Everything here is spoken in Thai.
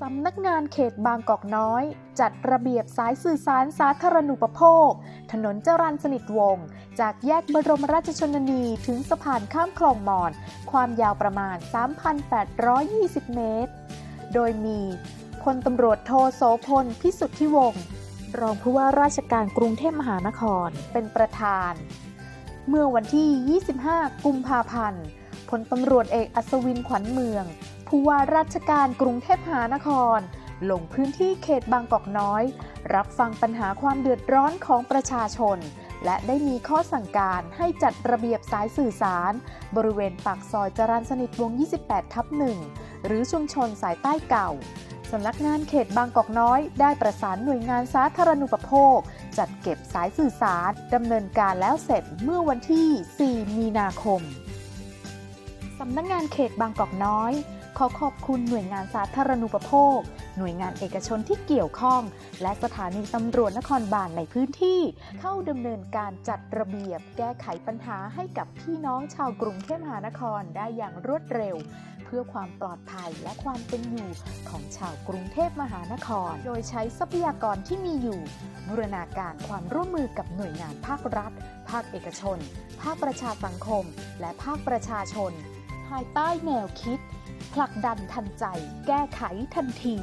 สำนักงานเขตบางกอกน้อย จัดระเบียบสายสื่อสารสาธารณูปโภค ถนนจรัญสนิทวงศ์จากแยกบรมราชชนนีถึงสะพานข้ามคลองมอน ความยาวประมาณ 3,820 เมตร โดยมีพลตำรวจโทโสพล พิสุทธิวงศ์รองผู้ว่าราชการกรุงเทพมหานครเป็นประธาน เมื่อวันที่ 25 กุมภาพันธ์ พลตำรวจเอกอัศวินขวัญเมือง ผู้ว่าราชการกรุงเทพมหานคร ลงพื้นที่เขตบางกอกน้อย รับฟังปัญหาความเดือดร้อนของประชาชน และได้มีข้อสั่งการให้จัดระเบียบสายสื่อสาร บริเวณปากซอยจรัญสนิทวง 28 ทับ1หรือชุมชนสายใต้เก่าสำนักงานเขตบางกอกน้อย ได้ประสานหน่วยงานสาธารณูปโภค จัดเก็บสายสื่อสารดำเนินการแล้วเสร็จเมื่อวันที่ 4 มีนาคม สำนักงานเขตบางกอกน้อย ขอขอบคุณหน่วยงานสาธารณูปโภค หน่วยงานเอกชนที่เกี่ยวข้อง และสถานีตำรวจนครบาลในพื้นที่ เข้าดำเนินการจัดระเบียบ แก้ไขปัญหาให้กับพี่น้องชาวกรุงเทพมหานครได้อย่างรวดเร็ว เพื่อความปลอดภัยและความเป็นอยู่ของชาวกรุงเทพมหานคร โดยใช้ทรัพยากรที่มีอยู่ บูรณาการความร่วมมือกับหน่วยงานภาครัฐ ภาคเอกชน ภาคประชาสังคม และภาคประชาชน ภายใต้แนวคิด ผลักดันทันใจ แก้ไขทันที